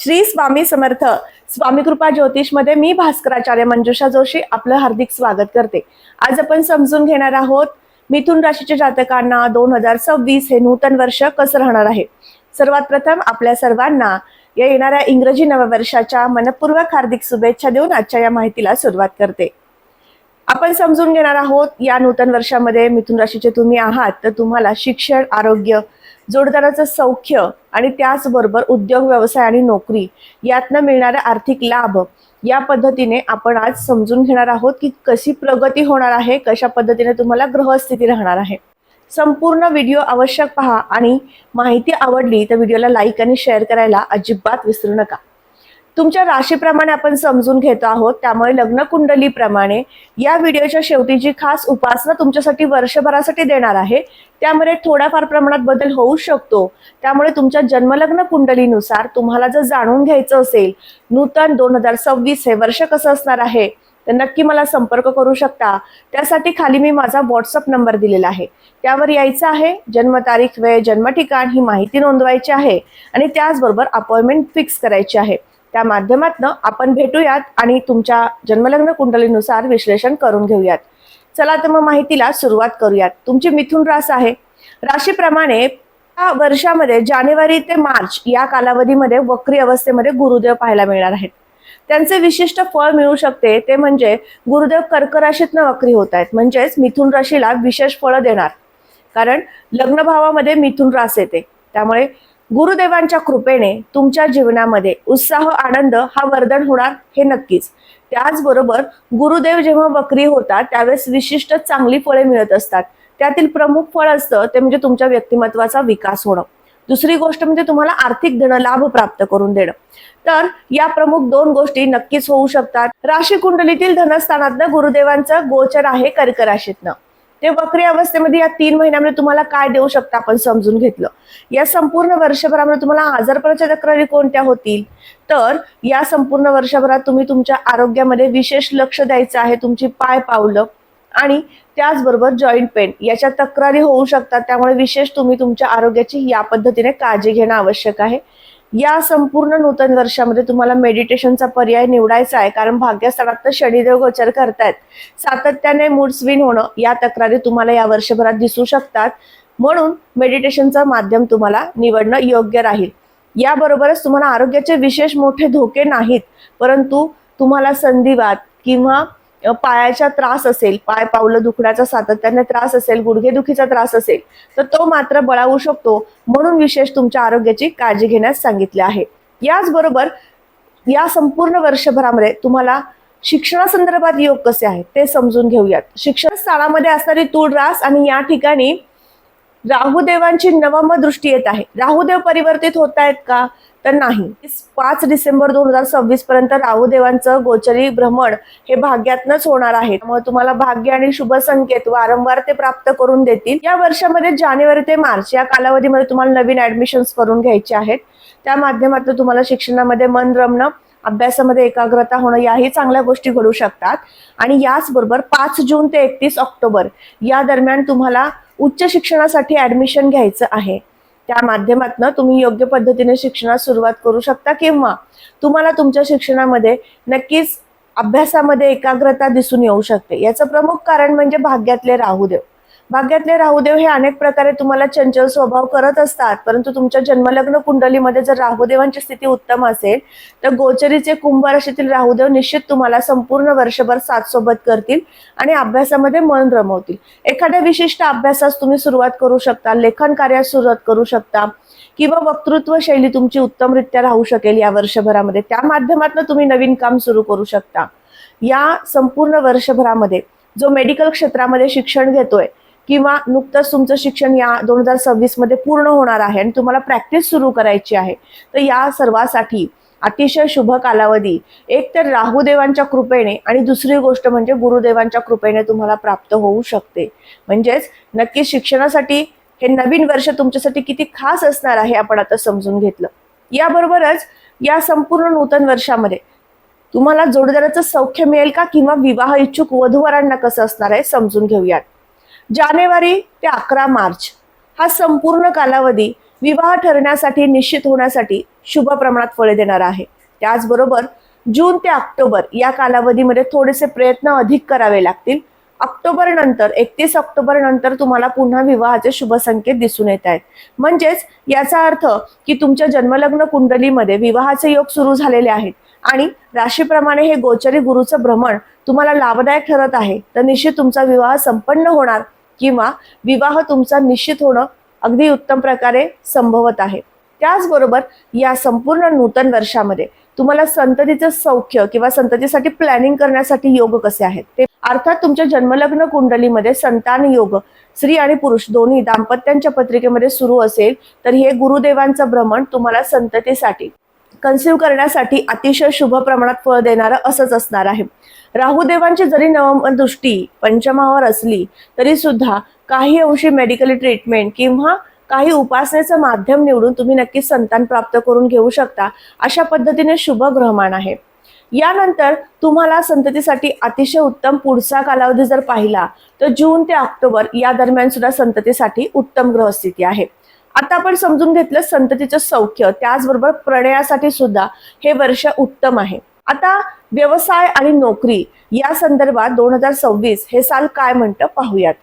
श्री स्वामी समर्थ. स्वामी कृपा ज्योतिषमध्ये मी भास्कराचार्य मंजुषा जोशी आपलं हार्दिक स्वागत करते. आज आपण समजून घेणार आहोत मिथुन राशीच्या जातकांना दोन हजार सव्वीस हे नूतन वर्ष कसं राहणार आहे? सर्वात प्रथम आपल्या सर्वांना या येणाऱ्या इंग्रजी नववर्षाच्या मनपूर्वक हार्दिक शुभेच्छा देऊन आजच्या या माहितीला सुरुवात करते. आपण समजून घेणार आहोत या नूतन वर्षामध्ये मिथुन राशीचे तुम्ही आहात तर तुम्हाला शिक्षण आरोग्य जोडदाराचं सौख्य आणि त्याचबरोबर उद्योग व्यवसाय आणि नोकरी यातनं मिळणारा आर्थिक लाभ या पद्धतीने आपण आज समजून घेणार आहोत की कशी प्रगती होणार आहे कशा पद्धतीने तुम्हाला ग्रहस्थिती राहणार आहे. संपूर्ण व्हिडिओ आवश्यक पहा आणि माहिती आवडली तर व्हिडिओला लाईक आणि शेअर करायला अजिबात विसरू नका. तुमच्या राशीप्रमाणे आपण समजून घेतो आहोत. त्यामुळे लग्न कुंडलीप्रमाणे या व्हिडिओच्या शेवटी जी खास उपासना तुमच्यासाठी वर्षभरासाठी देणार आहे त्यामध्ये थोड्याफार प्रमाणात बदल होऊ शकतो. त्यामुळे तुमच्या जन्मलग्न कुंडलीनुसार तुम्हाला जर जाणून घ्यायचं असेल नूतन दोन हजार सव्वीस हे वर्ष कसं असणार आहे तर नक्की मला संपर्क करू शकता. त्यासाठी खाली मी माझा व्हॉट्सअप नंबर दिलेला आहे. त्यावर यायचं आहे जन्मतारीख वेळ जन्म ठिकाण ही माहिती नोंदवायची आहे आणि त्याचबरोबर अपॉइंटमेंट फिक्स करायची आहे. त्या माध्यमातनं आपण भेटूयात आणि तुमच्या जन्मलग्न कुंडलीनुसार विश्लेषण करून घेऊयात. चला तर मग माहितीला सुरुवात करूयात. तुमची मिथुन रास आहे. राशीप्रमाणे वर्षामध्ये जानेवारी ते मार्च या कालावधीमध्ये वक्री अवस्थेमध्ये गुरुदेव पाहायला मिळणार आहेत. त्यांचे विशिष्ट फळ मिळू शकते. ते म्हणजे गुरुदेव कर्क राशीतन वक्री होत आहेत. म्हणजेच मिथुन राशीला विशेष फळ देणार. कारण लग्न भावामध्ये मिथुन रास येते. त्यामुळे गुरुदेवांच्या कृपेने तुमच्या जीवनामध्ये उत्साह आनंद हा वर्धन होणार हे नक्कीच. त्याचबरोबर गुरुदेव जेव्हा वक्री होतात त्यावेळेस विशिष्ट चांगली फळे मिळत असतात. त्यातील प्रमुख फळ असतं ते म्हणजे तुमच्या व्यक्तिमत्वाचा विकास होणं. दुसरी गोष्ट म्हणजे तुम्हाला आर्थिक धनलाभ प्राप्त करून देणं. तर या प्रमुख दोन गोष्टी नक्कीच होऊ शकतात. राशी कुंडलीतील धनस्थानातनं गुरुदेवांचं गोचर आहे कर्क राशीतनं ते वक्री अवस्थेमध्ये या तीन महिन्यामध्ये तुम्हाला काय देऊ शकता आपण समजून घेतलं. या संपूर्ण वर्षभरामध्ये तुम्हाला आजारपणाच्या तक्रारी कोणत्या होतील? तर या संपूर्ण वर्षभरात तुम्ही तुमच्या आरोग्यामध्ये विशेष लक्ष द्यायचं आहे तुमची पाय पावलं आणि त्याचबरोबर जॉईंट पेन याच्या तक्रारी होऊ शकतात. त्यामुळे विशेष तुम्ही तुमच्या आरोग्याची या पद्धतीने काळजी घेणं आवश्यक आहे. या संपूर्ण नूतन वर्षामध्ये तुम्हाला मेडिटेशनचा पर्याय निवडायचा आहे. कारण भाग्यस्थळात शनिदेव गोचर करतायत. सातत्याने मूड स्विंग होणं या तक्रारी तुम्हाला या वर्षभरात दिसू शकतात. म्हणून मेडिटेशनचं माध्यम तुम्हाला निवडणं योग्य राहील. याबरोबरच तुम्हाला आरोग्याचे विशेष मोठे धोके नाहीत. परंतु तुम्हाला संधिवात किंवा पायाचा त्रास असेल पाय पावलं दुखण्याचा सातत्याने त्रास असेल गुडघेदुखीचा त्रास असेल तर तो मात्र बळावू शकतो म्हणून विशेष तुमच्या आरोग्याची काळजी घेण्यास सांगितले आहे. याचबरोबर या संपूर्ण वर्षभरामध्ये तुम्हाला शिक्षणासंदर्भात योग कसे आहेत ते समजून घेऊयात. शिक्षण स्थानामध्ये असणारी तूळ रास आणि या ठिकाणी राहुदेवांची नवम दृष्टी येत आहे. राहुदेव परिवर्तित होत आहेत का? तर नाही. पाच डिसेंबर दोन हजार सव्वीस पर्यंत राहुदेवांचं गोचरी भ्रमण हे भाग्यातनच होणार आहे. त्यामुळे तुम्हाला भाग्य आणि शुभ संकेत वारंवार ते प्राप्त करून देतील. या वर्षामध्ये जानेवारी ते मार्च या कालावधीमध्ये तुम्हाला नवीन ऍडमिशन्स करून घ्यायचे आहेत. त्या माध्यमातून तुम्हाला शिक्षणामध्ये मन रमणं अभ्यासामध्ये एकाग्रता होणं याही चांगल्या गोष्टी घडू शकतात. आणि याचबरोबर पाच जून ते एकतीस ऑक्टोबर या दरम्यान तुम्हाला उच्च शिक्षणासाठी ऍडमिशन घ्यायचं आहे. त्या माध्यमातून तुम्ही योग्य पद्धतीने शिक्षणास सुरुवात करू शकता किंवा तुम्हाला तुमच्या शिक्षणामध्ये नक्कीच अभ्यासामध्ये एकाग्रता दिसून येऊ शकते. याचं प्रमुख कारण म्हणजे भाग्यातले राहुदेव. भाग्यातले राहुदेव हे अनेक प्रकारे तुम्हाला चंचल स्वभाव करत असतात. परंतु तुमच्या जन्मलग्न कुंडलीमध्ये जर राहुदेवांची स्थिती उत्तम असेल तर गोचरीचे कुंभ राशीतील राहुदेव निश्चित तुम्हाला संपूर्ण वर्षभर साथ सोबत करतील आणि अभ्यासामध्ये मन रमवतील. एखाद्या विशिष्ट अभ्यासास तुम्ही सुरुवात करू शकता लेखन कार्यास सुरुवात करू शकता किंवा वक्तृत्व शैली तुमची उत्तमरित्या राहू शकेल या वर्षभरामध्ये. त्या माध्यमातून तुम्ही नवीन काम सुरू करू शकता. या संपूर्ण वर्षभरामध्ये जो मेडिकल क्षेत्रामध्ये शिक्षण घेतोय किंवा नुकतंच तुमचं शिक्षण या दोन हजार सव्वीसमध्ये पूर्ण होणार आहे आणि तुम्हाला प्रॅक्टिस सुरू करायची आहे तर या सर्वासाठी अतिशय शुभ कालावधी. एक तर राहुदेवांच्या कृपेने आणि दुसरी गोष्ट म्हणजे गुरुदेवांच्या कृपेने तुम्हाला प्राप्त होऊ शकते. म्हणजेच नक्की शिक्षणासाठी हे नवीन वर्ष तुमच्यासाठी किती खास असणार आहे आपण आता समजून घेतलं. याबरोबरच या संपूर्ण नूतन वर्षामध्ये तुम्हाला जोडदाराचं सौख्य मिळेल का किंवा विवाह इच्छुक वधूवरांना कसं असणार आहे समजून घेऊयात. जानेवारी ते अकरा मार्च. हा संपूर्ण कालावधी विवाह ठरण्यासाठी निश्चित होण्यासाठी शुभ प्रमाणात फळे देणार आहे. त्याचबरोबर जून ते ऑक्टोबर या कालावधीमध्ये थोडेसे प्रयत्न अधिक करावे लागतील. ऑक्टोबर नंतर एकतीस ऑक्टोबर नंतर तुम्हाला पुन्हा विवाहाचे शुभ संकेत दिसून येत आहेत. म्हणजेच याचा अर्थ की तुमच्या जन्मलग्न कुंडलीमध्ये विवाहाचे योग सुरू झालेले आहेत आणि राशीप्रमाणे हे गोचरी गुरुचं भ्रमण तुम्हाला लाभदायक ठरत आहे. तर निश्चित तुमचा विवाह संपन्न होणार किंवा विवाह तुमचा निश्चित होणं अगदी उत्तम प्रकारे संभवत आहे. त्याचबरोबर या संपूर्ण नूतन वर्षामध्ये तुम्हाला संततीचं सौख्य किंवा संततीसाठी प्लॅनिंग करण्यासाठी योग कसे आहेत? ते अर्थात तुमच्या जन्मलग्न कुंडलीमध्ये संतान योग स्त्री आणि पुरुष दोन्ही दाम्पत्यांच्या पत्रिकेमध्ये सुरू असेल तर हे गुरुदेवांचं भ्रमण तुम्हाला संततीसाठी कन्सिव्ह करण्यासाठी अतिशय शुभ प्रमाणात फळ देणारं असंच असणार आहे. राहुदेवांची जरी नवम दृष्टी पंचमावर असली तरी सुद्धा काही अंशी मेडिकल ट्रीटमेंट किंवा काही उपासनेचं माध्यम निवडून तुम्ही नक्कीच संतान प्राप्त करून घेऊ शकता अशा पद्धतीने शुभ ग्रहमान आहे. यानंतर तुम्हाला संततीसाठी अतिशय उत्तम पुढचा कालावधी जर पाहिला तर जून ते ऑक्टोबर या दरम्यान सुद्धा संततीसाठी उत्तम ग्रहस्थिती आहे. आता आपण समजून घेतलं संततीचं सौख्य त्याचबरोबर प्रणयासाठी सुद्धा हे वर्ष उत्तम आहे. आता व्यवसाय आणि नोकरी या संदर्भात दोन हजार सव्वीस हे साल काय म्हणतं पाहूयात.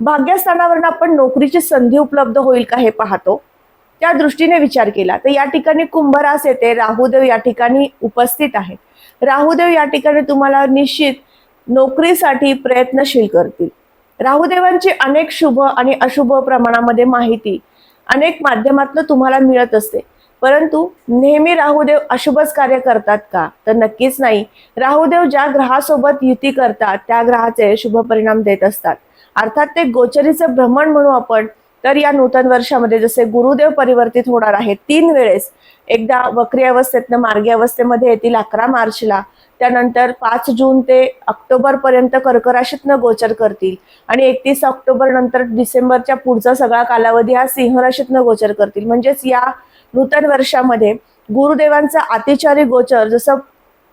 भाग्यस्थानावरून आपण नोकरीची संधी उपलब्ध होईल का हे पाहतो. त्या दृष्टीने विचार केला. तर या ठिकाणी कुंभरास येते राहुदेव या ठिकाणी उपस्थित आहेत. राहुदेव या ठिकाणी तुम्हाला निश्चित नोकरीसाठी प्रयत्नशील करतील. राहुदेवांची अनेक शुभ आणि अशुभ प्रमाणामध्ये माहिती अनेक माध्यमातून तुम्हाला मिळत असते. परंतु नेहमी राहुदेव अशुभच कार्य करतात का? तर नक्कीच नाही. राहुदेव ज्या ग्रहासोबत युती करतात त्या ग्रहाचे शुभ परिणाम देत असतात. अर्थात ते गोचरीचं भ्रमण म्हणू आपण तर या नूतन वर्षामध्ये जसे गुरुदेव परिवर्तित होणार आहेत तीन वेळेस एकदा वक्री अवस्थेतनं मार्गी अवस्थेमध्ये येतील अकरा मार्चला. त्यानंतर पाच जून ते ऑक्टोबर पर्यंत कर्क गोचर करतील आणि एकतीस ऑक्टोबर नंतर डिसेंबरच्या पुढचा सगळा कालावधी हा सिंहराशीतनं गोचर करतील. म्हणजेच या नूतन वर्षामध्ये गुरुदेवांचा अतिचारी गोचर जसं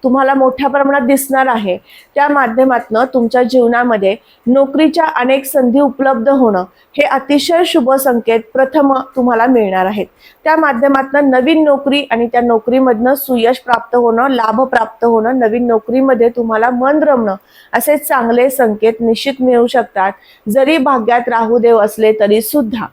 तुम्हाला मोठ्या प्रमाणात दिसणार आहे. त्या माध्यमातनं तुमच्या जीवनामध्ये नोकरीच्या अनेक संधी उपलब्ध होणं हे अतिशय शुभ संकेत प्रथम तुम्हाला मिळणार आहेत. त्या माध्यमातनं नवीन नोकरी आणि त्या नोकरीमधनं सुयश प्राप्त होणं लाभ प्राप्त होणं नवीन नोकरीमध्ये तुम्हाला मन रमणं असे चांगले संकेत निश्चित मिळू शकतात. जरी भाग्यात राहुदेव असले तरी सुद्धा.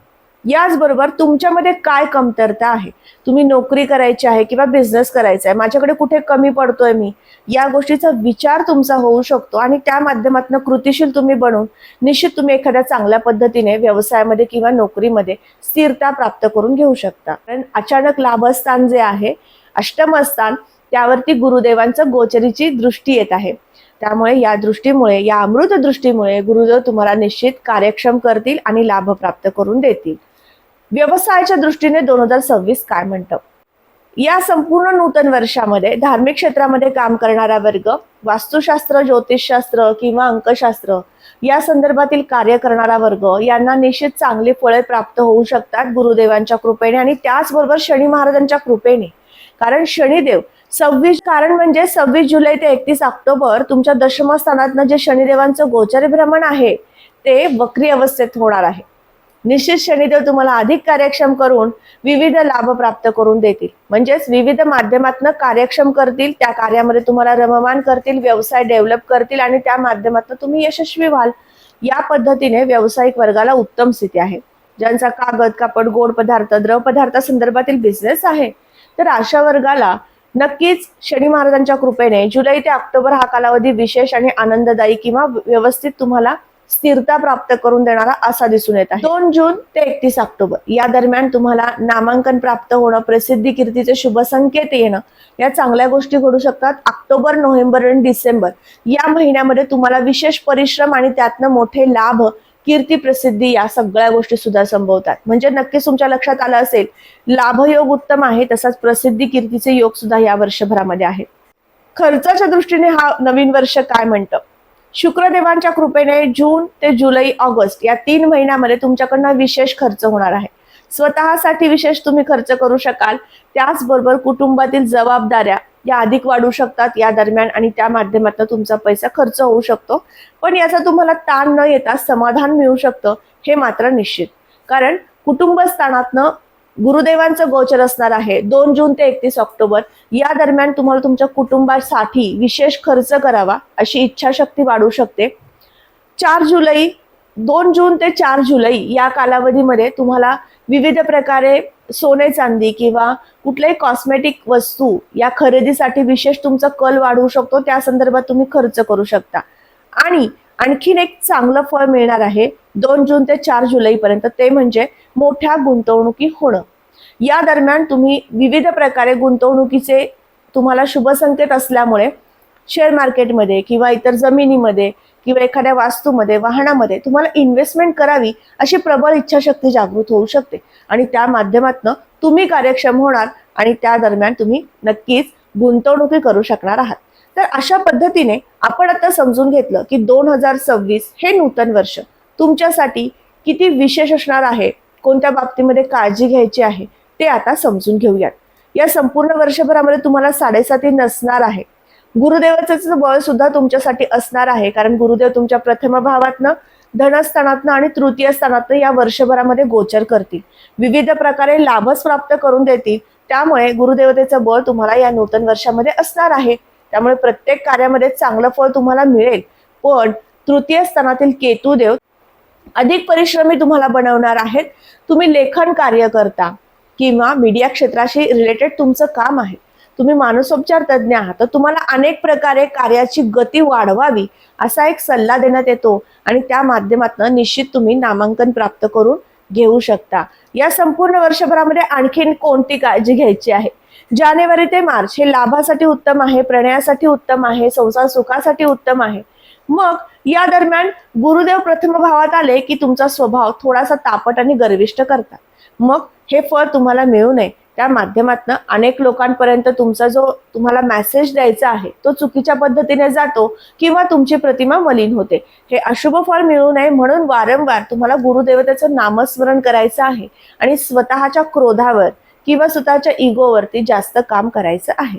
याचबरोबर तुमच्यामध्ये काय कमतरता आहे? तुम्ही नोकरी करायची आहे किंवा बिझनेस करायचा आहे माझ्याकडे कुठे कमी पडतोय मी? या गोष्टीचा विचार तुमचा होऊ शकतो आणि त्या माध्यमातून कृतिशील तुम्ही बनून निश्चित तुम्ही एखाद्या चांगल्या पद्धतीने व्यवसायामध्ये किंवा नोकरीमध्ये स्थिरता प्राप्त करून घेऊ शकता. कारण अचानक लाभस्थान जे आहे अष्टमस्थान त्यावरती गुरुदेवांचं गोचरीची दृष्टी येत आहे. त्यामुळे या दृष्टीमुळे या अमृत दृष्टीमुळे गुरुदेव तुम्हाला निश्चित कार्यक्षम करतील आणि लाभ प्राप्त करून देतील. व्यवसायाच्या दृष्टीने दोन हजार सव्वीस काय म्हणतं? या संपूर्ण नूतन वर्षामध्ये धार्मिक क्षेत्रामध्ये काम करणारा वर्ग वास्तुशास्त्र ज्योतिषशास्त्र किंवा अंकशास्त्र या संदर्भातील कार्य करणारा वर्ग यांना निश्चित चांगली फळे प्राप्त होऊ शकतात गुरुदेवांच्या कृपेने आणि त्याचबरोबर शनी महाराजांच्या कृपेने. कारण शनिदेव सव्वीस कारण म्हणजे सव्वीस जुलै ते एकतीस ऑक्टोबर तुमच्या दशमस्थानातनं जे शनिदेवांचं गोचर भ्रमण आहे ते वक्री अवस्थेत होणार आहे. निश्चित शनिदेव तुम्हाला अधिक कार्यक्षम करून विविध लाभ प्राप्त करून देतील. म्हणजेच विविध माध्यमातून कार्यक्षम करतील त्या कार्यामध्ये तुम्हाला रममान करतील व्यवसाय डेव्हलप करतील आणि त्या माध्यमातून तुम्ही यशस्वी व्हाल. या पद्धतीने व्यावसायिक वर्गाला उत्तम स्थिती आहे. ज्यांचा कागद कापड गोड पदार्थ द्रव पदार्थासंदर्भातील बिझनेस आहे. तर अशा वर्गाला नक्कीच शनी महाराजांच्या कृपेने जुलै ते ऑक्टोबर हा कालावधी विशेष आणि आनंददायी किंवा व्यवस्थित तुम्हाला स्थिरता प्राप्त करून देणारा असा दिसून येत आहे. दोन जून ते एकतीस ऑक्टोबर या दरम्यान तुम्हाला नामांकन प्राप्त होणं प्रसिद्धी कीर्तीचे शुभ संकेत येणं या चांगल्या गोष्टी घडू शकतात. ऑक्टोबर नोव्हेंबर आणि डिसेंबर या महिन्यामध्ये तुम्हाला विशेष परिश्रम आणि त्यातनं मोठे लाभ कीर्ती प्रसिद्धी या सगळ्या गोष्टी सुद्धा संभवतात. म्हणजे नक्कीच तुमच्या लक्षात आलं असेल लाभयोग उत्तम आहे तसाच प्रसिद्धी कीर्तीचे योग सुद्धा या वर्षभरामध्ये आहेत खर्चाच्या दृष्टीने हा नवीन वर्ष काय म्हणतं? शुक्रदेवांच्या कृपेने जून ते जुलै ऑगस्ट या तीन महिन्यामध्ये तुमच्याकडनं विशेष खर्च होणार आहे. स्वतःसाठी विशेष तुम्ही खर्च करू शकाल. त्याचबरोबर कुटुंबातील जबाबदाऱ्या या अधिक वाढू शकतात. या दरम्यान आणि त्या माध्यमातून तुमचा पैसा खर्च होऊ शकतो. पण याचा तुम्हाला ताण न येता समाधान मिळू शकतं हे मात्र निश्चित. कारण कुटुंबस्थानातनं गुरुदेवांचं गोचर असणार आहे. दोन जून ते एकतीस ऑक्टोबर. या दरम्यान तुम्हाला तुमच्या कुटुंबासाठी विशेष खर्च करावा अशी इच्छाशक्ती वाढू शकते. चार जुलै दोन जून ते चार जुलै या कालावधीमध्ये तुम्हाला विविध प्रकारे सोने चांदी किंवा कुठल्याही कॉस्मेटिक वस्तू या खरेदीसाठी विशेष तुमचा कल वाढवू शकतो. त्या संदर्भात तुम्ही खर्च करू शकता. आणि आणखीन एक चांगलं फळ मिळणार आहे. दोन जून ते चार जुलैपर्यंत ते म्हणजे मोठ्या गुंतवणुकी होणं. या दरम्यान तुम्ही विविध प्रकारे गुंतवणुकीचे तुम्हाला शुभ संकेत असल्यामुळे शेअर मार्केटमध्ये किंवा इतर जमिनीमध्ये किंवा एखाद्या वास्तूमध्ये वाहनामध्ये तुम्हाला इन्व्हेस्टमेंट करावी अशी प्रबळ इच्छाशक्ती जागृत होऊ शकते. आणि त्या माध्यमातून तुम्ही कार्यक्षम होणार आणि त्या दरम्यान तुम्ही नक्कीच गुंतवणुकी करू शकणार आहात. तर अशा पद्धतीने आपण आता समजून घेतलं की दोन हजार सव्वीस हे नूतन वर्ष तुमच्यासाठी किती विशेष असणार आहे? कोणत्या बाबतीमध्ये काळजी घ्यायची आहे? ते आता समजून घेऊयात. या संपूर्ण वर्षभरामध्ये तुम्हाला साडेसाती नसणार आहे. गुरुदेवाचं बळ सुद्धा तुमच्यासाठी असणार आहे कारण गुरुदेव तुमच्या प्रथम भावातनं धनस्थानातनं आणि तृतीय स्थानातनं या वर्षभरामध्ये गोचर करतील. विविध प्रकारे लाभच प्राप्त करून देतील. त्यामुळे गुरुदेवतेचं बळ तुम्हाला या नूतन वर्षामध्ये असणार आहे. त्यामुळे प्रत्येक कार्यामध्ये चांगलं फळ तुम्हाला मिळेल. पण तृतीय स्थानातील केतुदेव अधिक परिश्रमी तुम्हाला बनवणार आहेत. तुम्ही लेखन कार्य करता किंवा मीडिया क्षेत्राशी रिलेटेड तुमचं काम आहे. तुम्ही मानसोपचार तज्ज्ञ आहात. तर तुम्हाला अनेक प्रकारे कार्याची गती वाढवावी असा एक सल्ला देण्यात येतो आणि त्या माध्यमातून निश्चित तुम्ही नामांकन प्राप्त करून घेऊ शकता. या संपूर्ण वर्षभरामध्ये आणखीन कोणती काळजी घ्यायची आहे? जानेवारी ते मार्च हे लाभासाठी उत्तम आहे प्रणयासाठी उत्तम आहे संसार सुखासाठी उत्तम आहे. मग या दरम्यान गुरुदेव प्रथम भावात आले की तुमचा स्वभाव थोडासा तापट आणि गर्विष्ट करतात. मग हे फळ तुम्हाला मिळू नये. त्या माध्यमातून अनेक लोकांपर्यंत तुमचा जो तुम्हाला मेसेज द्यायचा आहे तो चुकीच्या पद्धतीने जातो किंवा तुमची प्रतिमा मलिन होते. हे अशुभ फळ मिळू नये म्हणून वारंवार तुम्हाला गुरुदेवतेचं नामस्मरण करायचं आहे आणि स्वतःच्या क्रोधावर किंवा स्वतःच्या इगोवरती जास्त काम करायचं आहे.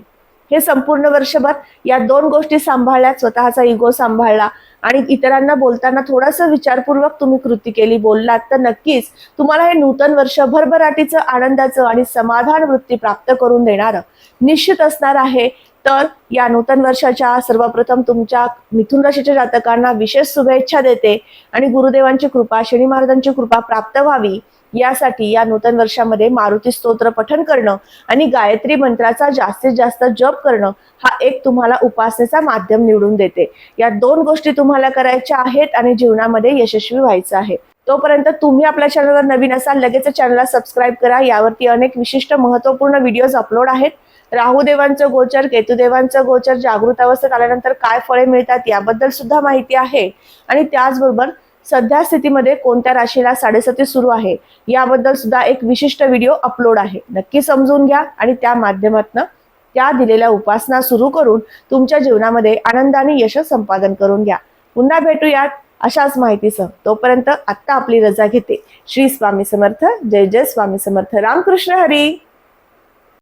हे संपूर्ण वर्षभर या दोन गोष्टी सांभाळल्या स्वतःचा इगो सांभाळला आणि इतरांना बोलताना थोडासा विचारपूर्वक तुम्ही कृती केली बोललात तर नक्कीच तुम्हाला हे नूतन वर्ष भरभराटीचं आनंदाचं आणि समाधान वृत्ती प्राप्त करून देणारं निश्चित असणार आहे. तर या नूतन वर्षाच्या सर्वप्रथम तुमच्या मिथुन राशीच्या जातकांना विशेष शुभेच्छा देते आणि गुरुदेवांची कृपा शनी महाराजांची कृपा प्राप्त व्हावी. यासाठी या नूतन वर्षामध्ये मारुती स्तोत्र पठन करणं आणि गायत्री मंत्राचा जास्तीत जास्त जप करणं हा एक तुम्हाला उपासनेचा माध्यम निवडून देते. या दोन गोष्टी तुम्हाला करायच्या आहेत आणि जीवनामध्ये यशस्वी व्हायचं आहे. तोपर्यंत तुम्ही आपल्या चॅनलवर नवीन असाल लगेच चॅनलला सबस्क्राईब करा. यावरती अनेक विशिष्ट महत्त्वपूर्ण व्हिडिओज अपलोड आहेत. राहुदेवांचं गोचर केतुदेवांचं गोचर जागृत अवस्थेत आल्यानंतर काय फळे मिळतात याबद्दल सुद्धा माहिती आहे. आणि त्याचबरोबर सध्या स्थितीमध्ये कोणत्या राशीला साडेसती सुरू आहे याबद्दल सुद्धा एक विशिष्ट व्हिडिओ अपलोड आहे. नक्की समजून घ्या आणि त्या माध्यमातून त्या दिलेल्या उपासना सुरू करून तुमच्या जीवनामध्ये आनंदाने यश संपादन करून घ्या. पुन्हा भेटूयात अशाच माहितीसह. तोपर्यंत आत्ता आपली रजा घेते. श्री स्वामी समर्थ. जय जय स्वामी समर्थ. रामकृष्ण हरी.